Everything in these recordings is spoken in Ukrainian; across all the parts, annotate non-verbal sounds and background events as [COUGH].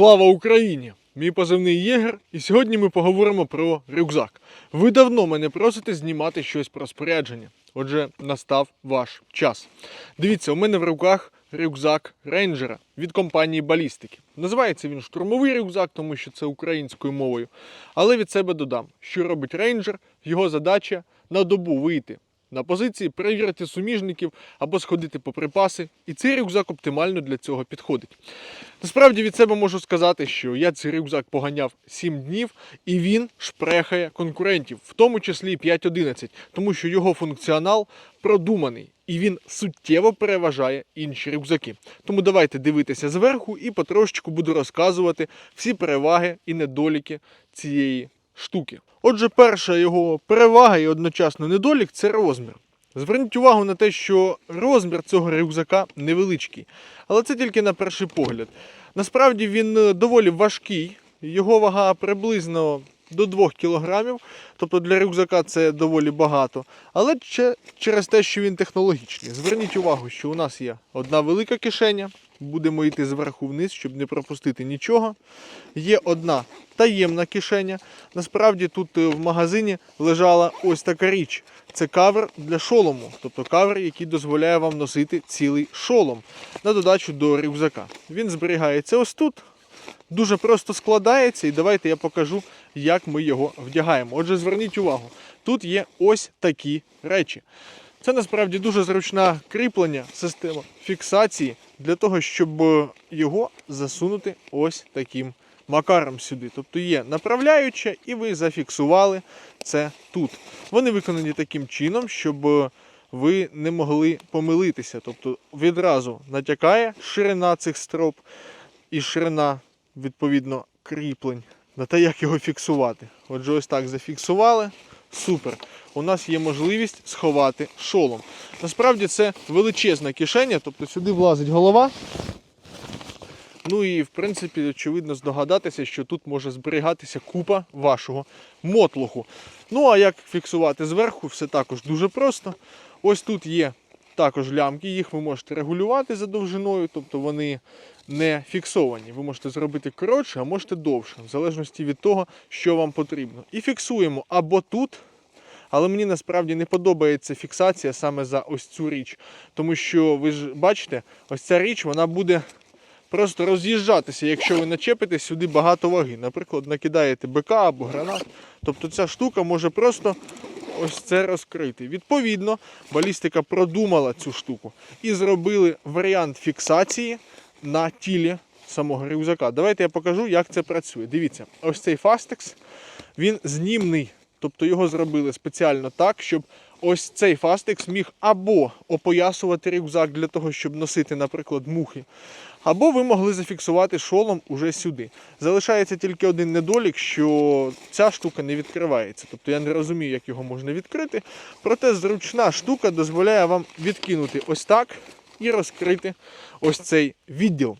Слава Україні! Мій позивний Єгер, і сьогодні ми поговоримо про рюкзак. Ви давно мене просите знімати щось про спорядження. Отже, настав ваш час. Дивіться, у мене в руках рюкзак рейнджера від компанії Балістики. Називається він штурмовий рюкзак, тому що це українською мовою. Але від себе додам, що робить рейнджер, його задача на добу вийти на позиції, перевірити суміжників або сходити по припаси. І цей рюкзак оптимально для цього підходить. Насправді від себе можу сказати, що я цей рюкзак поганяв 7 днів, і він шпрехає конкурентів, в тому числі 5.11, тому що його функціонал продуманий і він суттєво переважає інші рюкзаки. Тому давайте дивитися зверху і потрошечку буду розказувати всі переваги і недоліки цієї штуки. Отже, перша його перевага і одночасно недолік це розмір. Зверніть увагу на те, що розмір цього рюкзака невеличкий, але це тільки на перший погляд. Насправді він е, доволі важкий, його вага приблизно до 2 кг, тобто для рюкзака це доволі багато. Але через те, що він технологічний. Зверніть увагу, що у нас є одна велика кишеня, будемо йти зверху вниз, щоб не пропустити нічого. Є одна таємна кишеня. Насправді тут е, в магазині лежала ось така річ. Це кавер для шолому, тобто кавер, який дозволяє вам носити цілий шолом на додачу до рюкзака. Він зберігається ось тут. Дуже просто складається, і давайте я покажу, як ми його вдягаємо. Отже, зверніть увагу, тут є ось такі речі. Це насправді дуже зручна кріплення, система фіксації для того, щоб е, його засунути ось таким макаром сюди. Тобто є направляюча, і ви зафіксували це тут. Вони виконані таким чином, щоб е, ви не могли помилитися. Тобто відразу натякає ширина цих строп і ширина, відповідно, кріплень. На те, як його фіксувати. Отже, ось так зафіксували. Супер. У нас є можливість сховати шолом. Насправді це величезна кишеня, тобто сюди влазить голова. Ну і в принципі, очевидно, здогадатися, що тут може зберігатися купа вашого мотлуху. Ну а як фіксувати зверху, все також дуже просто. Ось тут є також лямки, їх ви можете регулювати за довжиною, тобто вони не фіксовані. Ви можете зробити коротше, а можете довше, в залежності від того, що вам потрібно. І фіксуємо або тут. Але мені насправді не подобається фіксація саме за ось цю річ. Тому що ви ж бачите, ось ця річ вона буде просто роз'їжджатися, якщо ви начепите сюди багато ваги. Наприклад, накидаєте БК або гранат. Тобто ця штука може просто ось це розкрити. Відповідно, балістика продумала цю штуку і зробили варіант фіксації на тілі самого рюкзака. Давайте я покажу, як це працює. Дивіться, ось цей фастекс, він знімний. Тобто його зробили спеціально так, щоб ось цей фастекс міг або опоясувати рюкзак для того, щоб носити, наприклад, мухи, або ви могли зафіксувати шолом уже сюди. Залишається тільки один недолік, що ця штука не відкривається. Тобто я не розумію, як його можна відкрити. Проте зручна штука дозволяє вам відкинути ось так і розкрити ось цей відділ.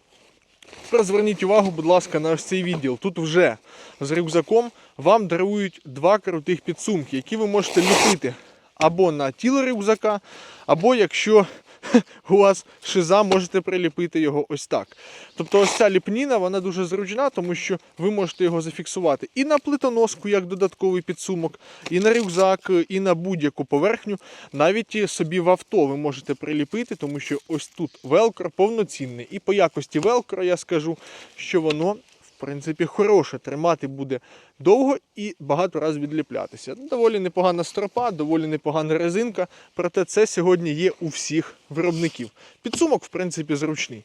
Тепер зверніть увагу, будь ласка, на ось цей відділ. Тут вже з рюкзаком вам дарують два крутих підсумки, які ви можете ліпити або на тіло рюкзака, або якщо [LAUGHS] у вас шиза, можете приліпити його ось так. Тобто ось ця ліпніна вона дуже зручна, тому що ви можете його зафіксувати і на плитоноску, як додатковий підсумок, і на рюкзак, і на будь-яку поверхню. Навіть собі в авто ви можете приліпити, тому що ось тут велкро повноцінний. І по якості велкро я скажу, що воно. В принципі, хороше, тримати буде довго і багато разів відліплятися. Доволі непогана стропа, доволі непогана резинка, проте це сьогодні є у всіх виробників. Підсумок, в принципі, зручний.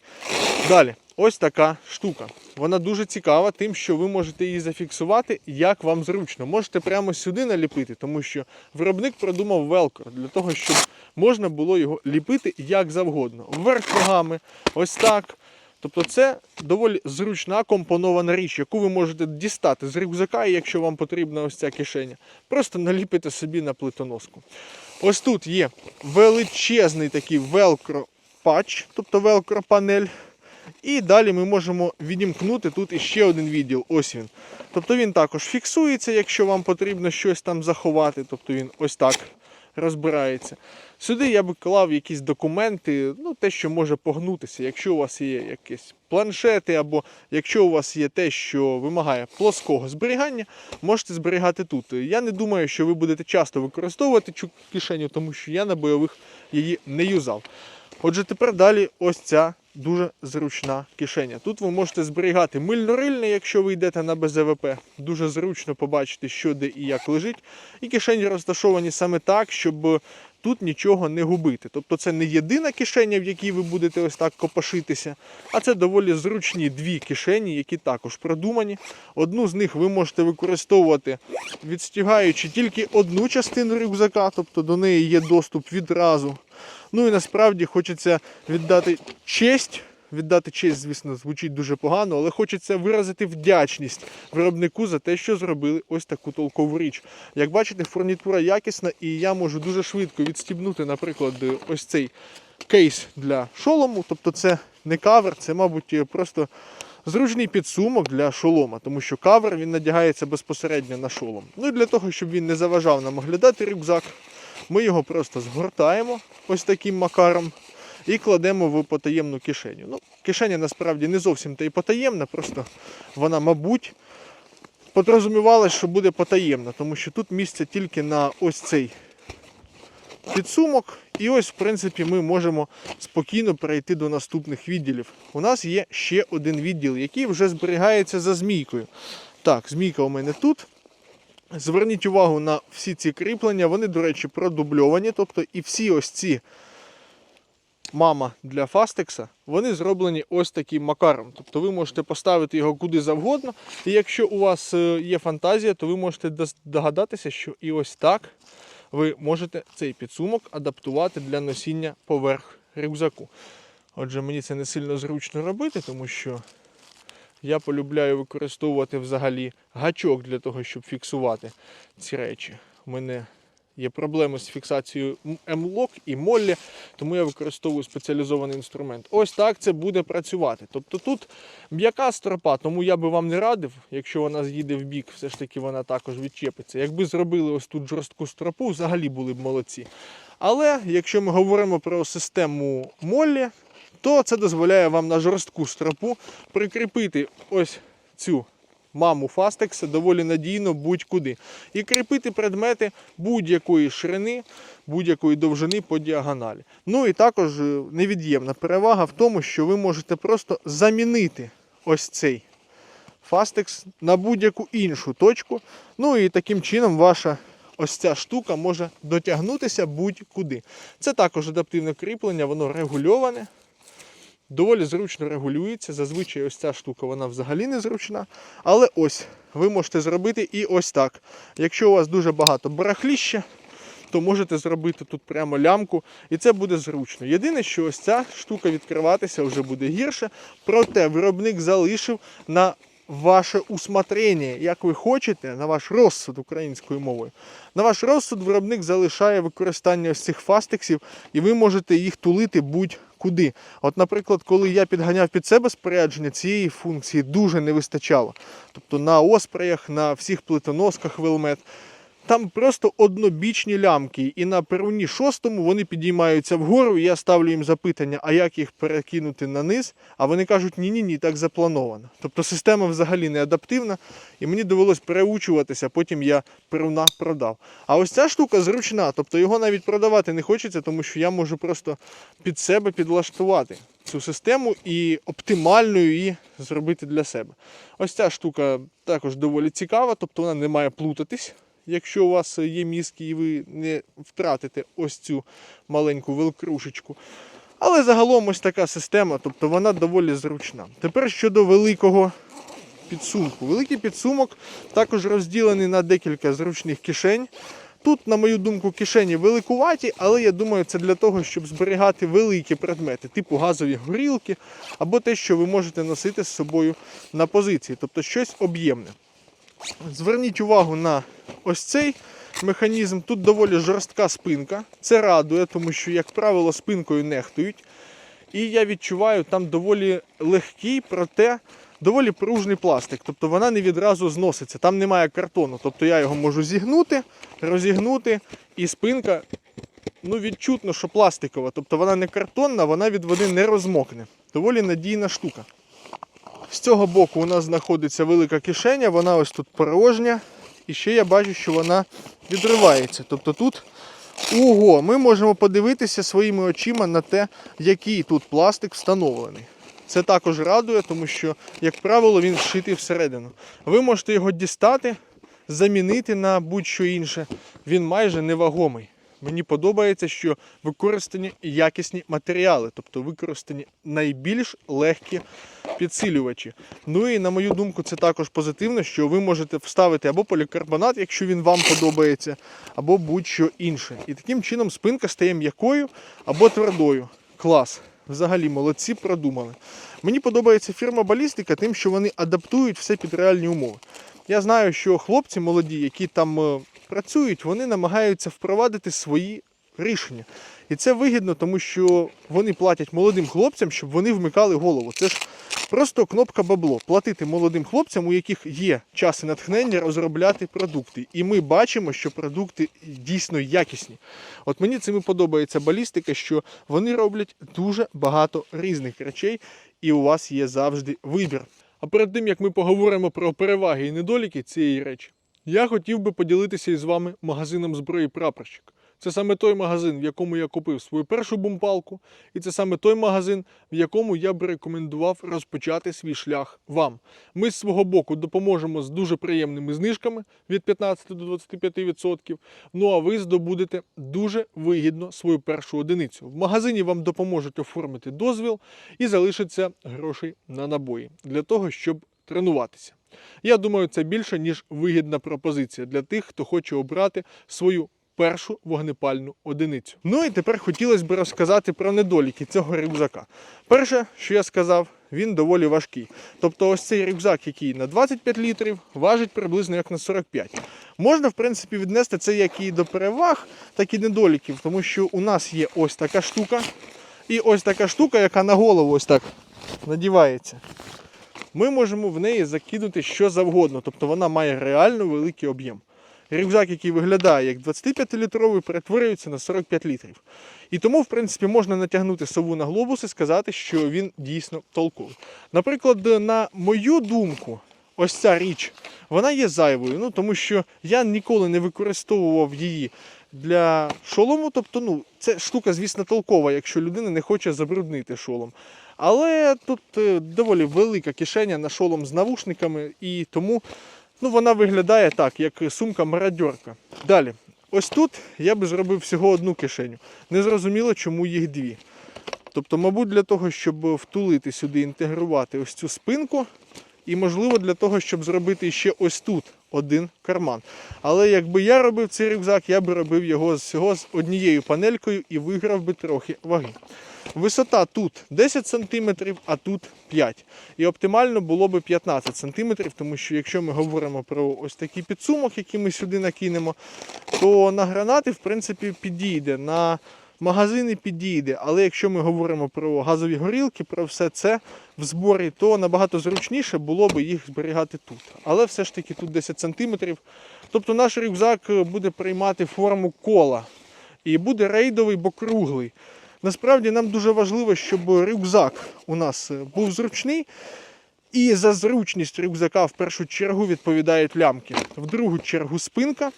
Далі, ось така штука. Вона дуже цікава, тим, що ви можете її зафіксувати, як вам зручно. Можете прямо сюди наліпити, тому що виробник продумав велкро для того, щоб можна було його ліпити як завгодно. Вверх ногами, ось так. Тобто це доволі зручна компонована річ, яку ви можете дістати з рюкзака, якщо вам потрібна ось ця кишеня, просто наліпите собі на плитоноску. Ось тут є величезний такий велкро патч, тобто велкро панель. І далі ми можемо відімкнути тут іще один відділ. Ось він. Тобто він також фіксується, якщо вам потрібно щось там заховати. Тобто він ось так розбирається. Сюди я би клав якісь документи, ну те, що може погнутися. Якщо у вас є якісь планшети, або якщо у вас є те, що вимагає плоского зберігання, можете зберігати тут. Я не думаю, що ви будете часто використовувати цю кишеню, тому що я на бойових її не юзав. Отже, тепер далі ось ця дуже зручна кишеня. Тут ви можете зберігати мильно-рильне, якщо ви йдете на БЗВП. Дуже зручно побачити, що де і як лежить. І кишені розташовані саме так, щоб тут нічого не губити. Тобто це не єдина кишеня, в якій ви будете ось так копошитися, а це доволі зручні дві кишені, які також продумані. Одну з них ви можете використовувати, відстягаючи тільки одну частину рюкзака, тобто до неї є доступ відразу. Ну і насправді хочеться віддати честь. Віддати честь, звісно, звучить дуже погано, але хочеться виразити вдячність виробнику за те, що зробили ось таку толкову річ. Як бачите, фурнітура якісна, і я можу дуже швидко відстібнути, наприклад, ось цей кейс для шолому. Тобто це не кавер, це, мабуть, просто зручний підсумок для шолома, тому що кавер він надягається безпосередньо на шолом. Ну і для того, щоб він не заважав нам оглядати рюкзак, ми його просто згортаємо ось таким макаром і кладемо в потаємну кишеню. Ну, кишеня насправді не зовсім та й потаємна, просто вона, мабуть, подрозумівала, що буде потаємна, тому що тут місце тільки на ось цей підсумок. І ось, в принципі, ми можемо спокійно перейти до наступних відділів. У нас є ще один відділ, який вже зберігається за змійкою. Так, змійка у мене тут. Зверніть увагу на всі ці кріплення, вони, до речі, продубльовані. Тобто і всі ось ці мама для фастекса, вони зроблені ось таким макаром. Тобто ви можете поставити його куди завгодно. І якщо у вас е, є фантазія, то ви можете догадатися, що і ось так ви можете цей підсумок адаптувати для носіння поверх рюкзаку. Отже, мені це не сильно зручно робити, тому що я полюбляю використовувати взагалі гачок для того, щоб фіксувати ці речі. У мене є проблеми з фіксацією М-лок і моллі, тому я використовую спеціалізований інструмент. Ось так це буде працювати. Тобто тут м'яка стропа, тому я би вам не радив, якщо вона з'їде в бік, все ж таки вона також відчепиться. Якби зробили ось тут жорстку стропу, взагалі були б молодці. Але якщо ми говоримо про систему моллі, то це дозволяє вам на жорстку стропу прикріпити ось цю маму фастекса доволі надійно будь-куди. І кріпити предмети будь-якої ширини, будь-якої довжини по діагоналі. Ну і також е, невід'ємна перевага в тому, що ви можете просто замінити ось цей фастекс на будь-яку іншу точку. Ну і таким чином ваша ось ця штука може дотягнутися будь-куди. Це також адаптивне кріплення, воно регульоване. Доволі зручно регулюється. Зазвичай ось ця штука вона взагалі не зручна. Але ось ви можете зробити і ось так. Якщо у вас дуже багато барахліща, то можете зробити тут прямо лямку, і це буде зручно. Єдине, що ось ця штука відкриватися вже буде гірше. Проте виробник залишив на ваше усмотрення, як ви хочете, на ваш розсуд українською мовою. На ваш розсуд виробник залишає використання ось цих фастексів, і ви можете їх тулити будь-куди. От, наприклад, коли я підганяв під себе спорядження, цієї функції дуже не вистачало. Тобто на оспреях, на всіх плитоносках велмет. Там просто однобічні лямки, і на перуні шостому вони підіймаються вгору. І я ставлю їм запитання, а як їх перекинути на низ? А вони кажуть, ні-ні, ні, так заплановано. Тобто система взагалі не адаптивна, і мені довелось переучуватися, потім я перуна продав. А ось ця штука зручна, тобто його навіть продавати не хочеться, тому що я можу просто під себе підлаштувати цю систему і оптимально її зробити для себе. Ось ця штука також доволі цікава, тобто вона не має плутатись. Якщо у вас є мізки і ви не втратите ось цю маленьку велкрушечку. Але загалом ось така система, тобто вона доволі зручна. Тепер щодо великого підсумку. Великий підсумок також розділений на декілька зручних кишень. Тут, на мою думку, кишені великуваті, але я думаю, це для того, щоб зберігати великі предмети, типу газові горілки, або те, що ви можете носити з собою на позиції, тобто щось об'ємне. Зверніть увагу на ось цей механізм. Тут доволі жорстка спинка. Це радує, тому що, як правило, спинкою нехтують. І я відчуваю, там доволі легкий, проте доволі пружний пластик. Тобто вона не відразу зноситься. Там немає картону. Тобто я його можу зігнути, розігнути, і спинка ну, відчутно, що пластикова. Тобто вона не картонна, вона від води не розмокне. Доволі надійна штука. З цього боку у нас знаходиться велика кишеня, вона ось тут порожня. І ще я бачу, що вона відривається. Тобто тут ого, ми можемо подивитися своїми очима на те, який тут пластик встановлений. Це також радує, тому що, як правило, він вшитий всередину. Ви можете його дістати, замінити на будь-що інше. Він майже невагомий. Мені подобається, що використані якісні матеріали, тобто використані найбільш легкі підсилювачі. Ну і на мою думку, це також позитивно, що ви можете вставити або полікарбонат, якщо він вам подобається, або будь-що інше. І таким чином спинка стає м'якою або твердою. Клас. Взагалі молодці продумали. Мені подобається фірма Балістика тим, що вони адаптують все під реальні умови. Я знаю, що хлопці молоді, які там е, працюють, вони намагаються впровадити свої рішення. І це вигідно, тому що вони платять молодим хлопцям, щоб вони вмикали голову. Це ж просто кнопка бабло. Платити молодим хлопцям, у яких є час і натхнення розробляти продукти. І ми бачимо, що продукти дійсно якісні. От мені цим і подобається балістика, що вони роблять дуже багато різних речей, і у вас є завжди вибір. А перед тим як ми поговоримо про переваги і недоліки цієї речі, я хотів би поділитися із вами магазином зброї прапорщик. Це саме той магазин, в якому я купив свою першу бумпалку, і це саме той магазин, в якому я би рекомендував розпочати свій шлях вам. Ми з свого боку допоможемо з дуже приємними знижками від 15 до 25%. Ну а ви здобудете дуже вигідно свою першу одиницю. В магазині вам допоможуть оформити дозвіл і залишиться грошей на набої для того, щоб тренуватися. Я думаю, це більше ніж вигідна пропозиція для тих, хто хоче обрати свою першу вогнепальну одиницю. Ну і тепер хотілося б розказати про недоліки цього рюкзака. Перше, що я сказав, він доволі важкий. Тобто, ось цей рюкзак, який на 25 літрів, важить приблизно як на 45. Можна, в принципі, віднести це як і до переваг, так і недоліків, тому що у нас є ось така штука, і ось така штука, яка на голову ось так надівається. Ми можемо в неї закинути що завгодно, тобто вона має реально великий об'єм. Рюкзак, який виглядає як 25-літровий, перетворюється на 45 літрів. І тому, в принципі, можна натягнути сову на глобус і сказати, що він дійсно толковий. Наприклад, на мою думку, ось ця річ, вона є зайвою, ну тому що я ніколи не використовував її для шолому. Тобто, ну, це штука, звісно, толкова, якщо людина не хоче забруднити шолом. Але тут е, доволі велика кишеня на шолом з навушниками, і тому ну, вона виглядає так, як сумка-мародьорка. Далі, ось тут я би зробив всього одну кишеню. Незрозуміло, чому їх дві. Тобто, мабуть, для того, щоб втулити сюди, інтегрувати ось цю спинку, і, можливо, для того, щоб зробити ще ось тут один карман. Але якби я робив цей рюкзак, я би робив його всього з однією панелькою і виграв би трохи ваги. Висота тут 10 см, а тут 5 І оптимально було би 15 см, тому що якщо ми говоримо про ось такий підсумок, який ми сюди накинемо, то на гранати в принципі підійде. На магазини підійде. Але якщо ми говоримо про газові горілки, про все це в зборі, то набагато зручніше було би їх зберігати тут. Але все ж таки тут 10 см. Тобто наш рюкзак буде приймати форму кола. І буде рейдовий, бо круглий. Насправді нам дуже важливо, щоб рюкзак у нас е, був зручний. І за зручність рюкзака в першу чергу відповідають лямки. В другу чергу спинка.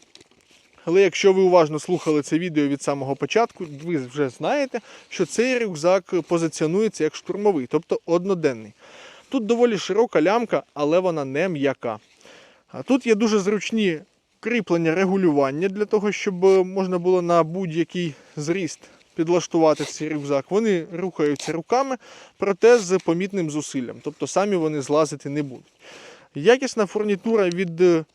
Але якщо ви уважно слухали це відео від самого початку, ви вже знаєте, що цей рюкзак позиціонується як штурмовий, тобто одноденний. Тут доволі широка лямка, але вона не м'яка. Тут є дуже зручні кріплення регулювання для того, щоб можна було на будь-який зріст підлаштувати цей рюкзак. Вони рухаються руками, проте з помітним зусиллям. Тобто самі вони злазити не будуть. Якісна фурнітура від е,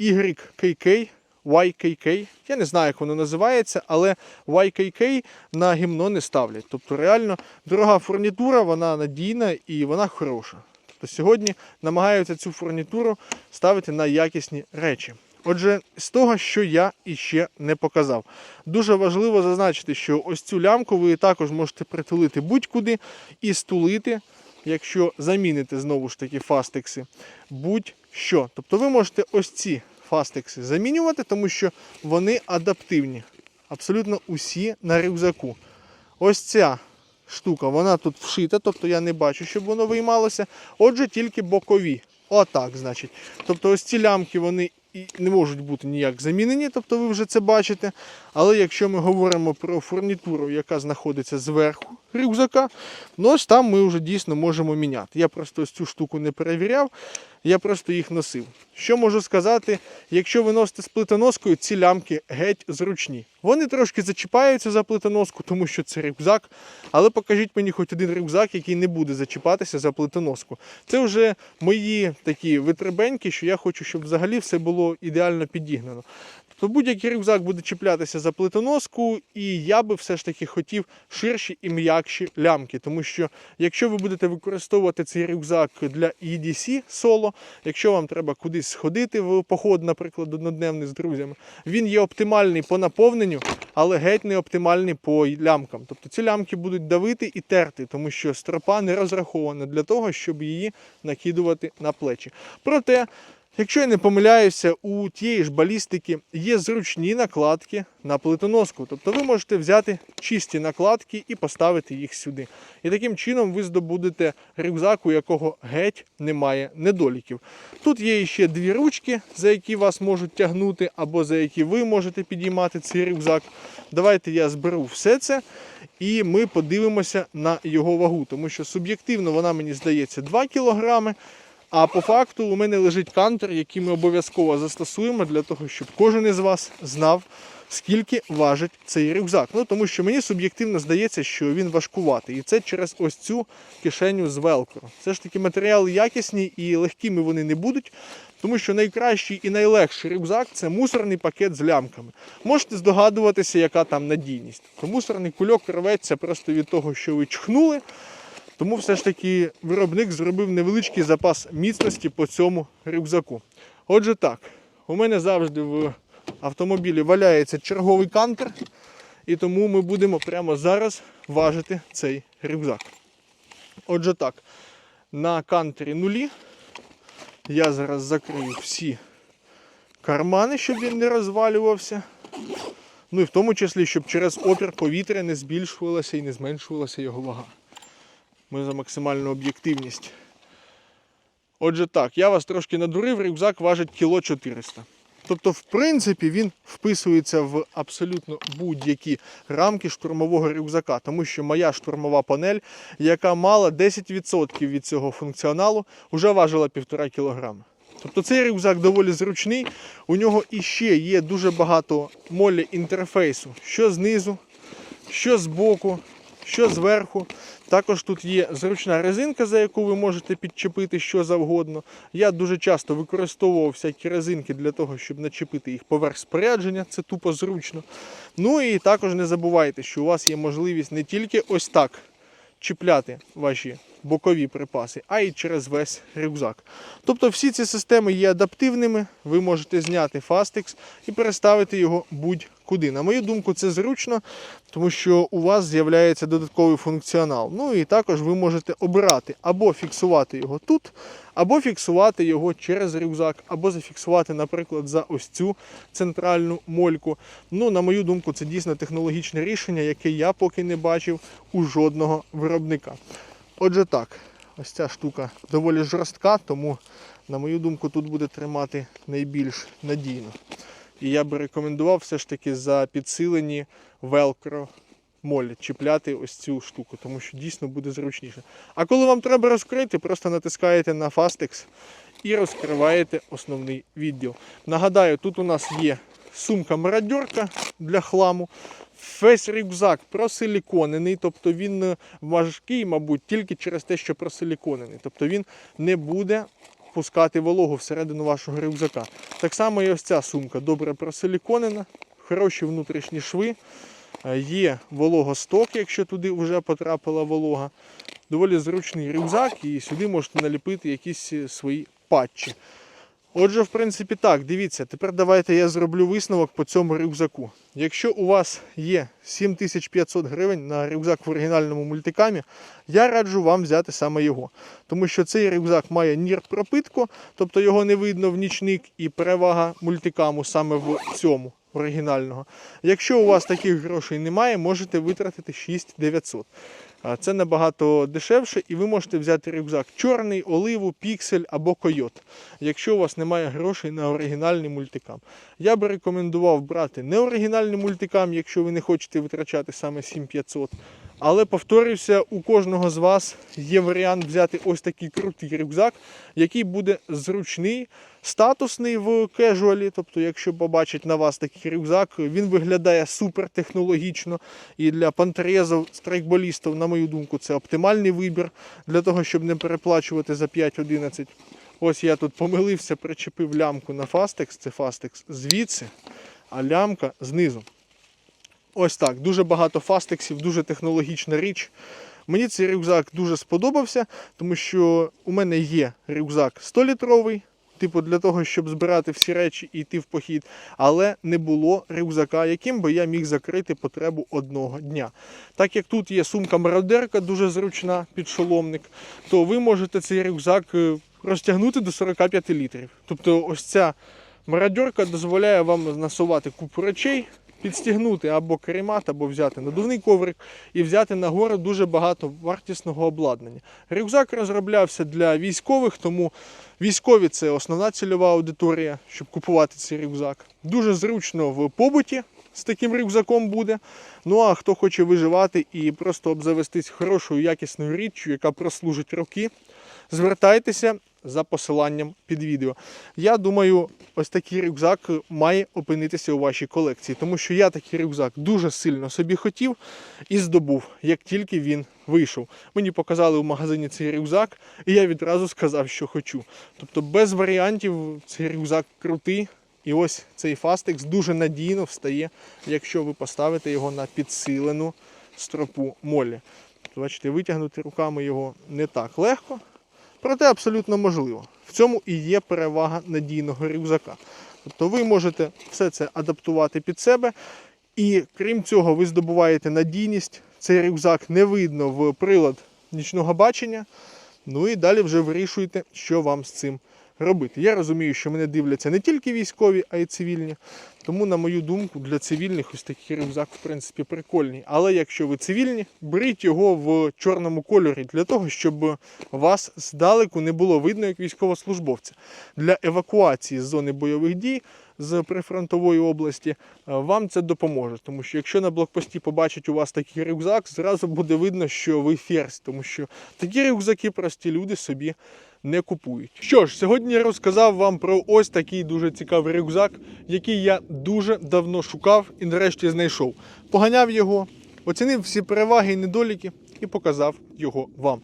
YKK, YKK, я не знаю, як воно називається, але YKK на гімно не ставлять. Тобто реально дорога фурнітура, вона надійна і вона хороша. Тобто сьогодні намагаються цю фурнітуру ставити на якісні речі. Отже, з того, що я іще не показав. Дуже важливо зазначити, що ось цю лямку ви також можете притулити будь-куди і стулити, якщо заміните знову ж таки фастекси, будь-що. Тобто ви можете ось ці фастекси замінювати, тому що вони адаптивні. абсолютно усі на рюкзаку. Ось ця штука, вона тут вшита, тобто я не бачу, щоб воно виймалося. Отже, тільки бокові. Отак, значить. Тобто ось ці лямки вони не можуть бути ніяк замінені, тобто ви вже це бачите. Але якщо ми говоримо про фурнітуру, яка знаходиться зверху рюкзака, ну ось там ми вже дійсно можемо міняти. Я просто ось цю штуку не перевіряв, я просто їх носив. Що можу сказати, якщо ви носите з плитоноскою, ці лямки геть зручні. Вони трошки зачіпаються за плитоноску, тому що це рюкзак. Але покажіть мені хоч один рюкзак, який не буде зачіпатися за плитоноску. Це вже мої такі витребеньки, що я хочу, щоб взагалі все було ідеально підігнано. То будь-який рюкзак буде чіплятися за плитоноску, і я би все ж таки хотів ширші і м'якші лямки. Тому що якщо ви будете використовувати цей рюкзак для EDC соло, якщо вам треба кудись сходити в поход, наприклад, однодневний з друзями, він є оптимальний по наповненню, але геть не оптимальний по лямкам. Тобто ці лямки будуть давити і терти, тому що стропа не розрахована для того, щоб її накидувати на плечі. Проте. Якщо я не помиляюся, у тієї ж балістики є зручні накладки на плитоноску. Тобто ви можете взяти чисті накладки і поставити їх сюди. І таким чином ви здобудете рюкзак, у якого геть немає недоліків. Тут є ще дві ручки, за які вас можуть тягнути, або за які ви можете підіймати цей рюкзак. Давайте я зберу все це. І ми подивимося на його вагу, тому що суб'єктивно вона мені здається 2 кілограми. А по факту у мене лежить кантер, який ми обов'язково застосуємо для того, щоб кожен із вас знав, скільки важить цей рюкзак. Ну тому що мені суб'єктивно здається, що він важкуватий. І це через ось цю кишеню з велкро. Це ж таки матеріали якісні і легкими вони не будуть. Тому що найкращий і найлегший рюкзак це мусорний пакет з лямками. Можете здогадуватися, яка там надійність. То мусорний кульок рветься просто від того, що ви чхнули. Тому все ж таки виробник зробив невеличкий запас міцності по цьому рюкзаку. Отже так, у мене завжди в автомобілі валяється черговий кантер, і тому ми будемо прямо зараз важити цей рюкзак. Отже так, на кантері нулі я зараз закрию всі кармани, щоб він не розвалювався. Ну і в тому числі, щоб через опір повітря не збільшувалася і не зменшувалася його вага. Ми за максимальну об'єктивність. Отже так, я вас трошки надурив, рюкзак важить кіло 400. Тобто, в принципі, він вписується в абсолютно будь-які рамки штурмового рюкзака, тому що моя штурмова панель, яка мала 10% від цього функціоналу, вже важила 1,5 кг. Тобто цей рюкзак доволі зручний. У нього іще є дуже багато молі інтерфейсу, що знизу, що збоку, що зверху. Також тут є зручна резинка, за яку ви можете підчепити що завгодно. Я дуже часто використовував всякі резинки для того, щоб начепити їх поверх спорядження, це тупо зручно. Ну і також не забувайте, що у вас є можливість не тільки ось так чіпляти ваші бокові припаси, а й через весь рюкзак. Тобто всі ці системи є адаптивними, ви можете зняти Fastex і переставити його будь-куди. На мою думку, це зручно, тому що у вас з'являється додатковий функціонал. Ну і також ви можете обирати або фіксувати його тут, або фіксувати його через рюкзак, або зафіксувати, наприклад, за ось цю центральну мольку. Ну, на мою думку, це дійсно технологічне рішення, яке я поки не бачив у жодного виробника. Отже так, ось ця штука доволі жорстка, тому, на мою думку, тут буде тримати найбільш надійно. І я би рекомендував все ж таки за підсилені велкро молі чіпляти ось цю штуку, тому що дійсно буде зручніше. А коли вам треба розкрити, просто натискаєте на Fastex і розкриваєте основний відділ. Нагадаю, тут у нас є сумка-мародьорка для хламу. Весь рюкзак просиліконений, тобто він е, важкий, мабуть, тільки через те, що просиліконений. Тобто він не буде пускати вологу всередину вашого рюкзака. Так само і ось ця сумка добре просиліконена, хороші внутрішні шви, е, є вологосток, якщо туди вже потрапила волога. Доволі зручний рюкзак, і сюди можете наліпити якісь е, свої патчі. Отже, в принципі, так, дивіться, тепер давайте я зроблю висновок по цьому рюкзаку. Якщо у вас є 7500 гривень на рюкзак в оригінальному мультикамі, я раджу вам взяти саме його. Тому що цей рюкзак має нір пропитку, тобто його не видно в нічник, і перевага мультикаму саме в цьому. оригінального. Якщо у вас таких грошей немає, можете витратити 6900. Це набагато дешевше, і ви можете взяти рюкзак чорний, оливу, піксель або койот, якщо у вас немає грошей на оригінальний мультикам. Я би рекомендував брати не оригінальний мультикам, якщо ви не хочете витрачати саме 7500. Але повторюся, у кожного з вас є варіант взяти ось такий крутий рюкзак, який буде зручний, статусний в кежуалі. Тобто, якщо побачить на вас такий рюкзак, він виглядає супер технологічно. І для пантрезів, страйкболістів, на мою думку, це оптимальний вибір для того, щоб не переплачувати за 5-11. Ось я тут помилився, причепив лямку на Fastex, це Fastex звідси, а лямка знизу. Ось так, дуже багато фастексів, дуже технологічна річ. Мені цей рюкзак дуже сподобався, тому що у мене є рюкзак 100-літровий, типу для того, щоб збирати всі речі і йти в похід, але не було рюкзака, яким би я міг закрити потребу одного дня. Так як тут є сумка мародерка, дуже зручна, підшоломник, то ви можете цей рюкзак е, розтягнути до 45 літрів. Тобто ось ця мародерка дозволяє вам насувати купу речей, підстігнути або каремат, або взяти надувний коврик і взяти на гору дуже багато вартісного обладнання. Рюкзак розроблявся для військових, тому військові це основна цільова аудиторія, щоб купувати цей рюкзак. Дуже зручно в побуті з таким рюкзаком буде. Ну а хто хоче виживати і просто обзавестись хорошою якісною річчю, яка прослужить роки, звертайтеся за посиланням під відео. Я думаю, ось такий рюкзак має опинитися у вашій колекції, тому що я такий рюкзак дуже сильно собі хотів і здобув, як тільки він вийшов. Мені показали в магазині цей рюкзак, і я відразу сказав, що хочу. Тобто без варіантів цей рюкзак крутий. І ось цей Fastex дуже надійно встає, якщо ви поставите його на підсилену стропу молі. Тобто, Бачите, витягнути руками його не так легко, проте абсолютно можливо. В цьому і є перевага надійного рюкзака. Тобто ви можете все це адаптувати під себе. І крім цього, ви здобуваєте надійність. Цей рюкзак не видно в прилад нічного бачення. Ну і далі вже вирішуєте, що вам з цим робити. Я розумію, що мене дивляться не тільки військові, а й цивільні. Тому, на мою думку, для цивільних ось такий рюкзак, в принципі, прикольний. Але якщо ви цивільні, беріть його в чорному кольорі для того, щоб вас здалеку не було видно як військовослужбовця. Для евакуації з зони бойових дій з прифронтової області е, вам це допоможе. Тому що якщо на блокпості побачать у вас такий рюкзак, зразу буде видно, що ви ферзь, тому що такі рюкзаки прості люди собі не купують. Що ж, сьогодні я розказав вам про ось такий дуже цікавий рюкзак, який я дуже давно шукав і нарешті знайшов. Поганяв його, оцінив всі переваги і недоліки і показав його вам.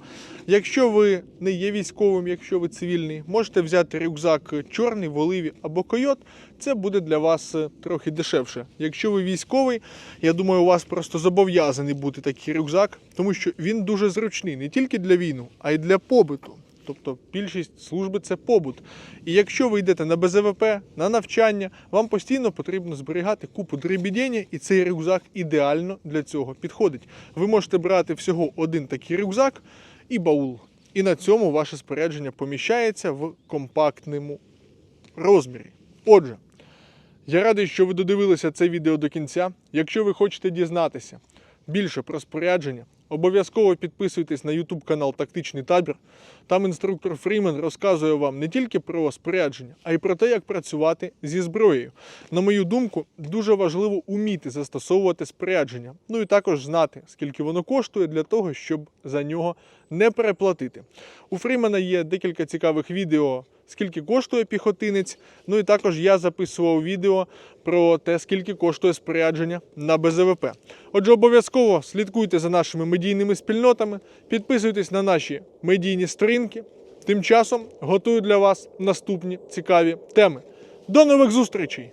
Якщо ви не є військовим, якщо ви цивільний, можете взяти рюкзак чорний в оливі або койот. Це буде для вас е, трохи дешевше. Якщо ви військовий, я думаю, у вас просто зобов'язаний бути такий рюкзак, тому що він дуже зручний не тільки для війни, а й для побуту. Тобто більшість служби це побут. І якщо ви йдете на БЗВП, на навчання, вам постійно потрібно зберігати купу дребідіння, і цей рюкзак ідеально для цього підходить. Ви можете брати всього один такий рюкзак і баул. І на цьому ваше спорядження поміщається в компактному розмірі. Отже, я радий, що ви додивилися це відео до кінця. Якщо ви хочете дізнатися більше про спорядження, обов'язково підписуйтесь на YouTube канал Тактичний табір. Там інструктор Фрімен розказує вам не тільки про спорядження, а й про те, як працювати зі зброєю. На мою думку, дуже важливо уміти застосовувати спорядження. Ну і також знати, скільки воно коштує для того, щоб за нього не переплатити. У Фрімена є декілька цікавих відео скільки коштує піхотинець. Ну і також я записував відео про те, скільки коштує спорядження на БЗВП. Отже, обов'язково слідкуйте за нашими медійними спільнотами, підписуйтесь на наші медійні сторінки. Тим часом готую для вас наступні цікаві теми. До нових зустрічей!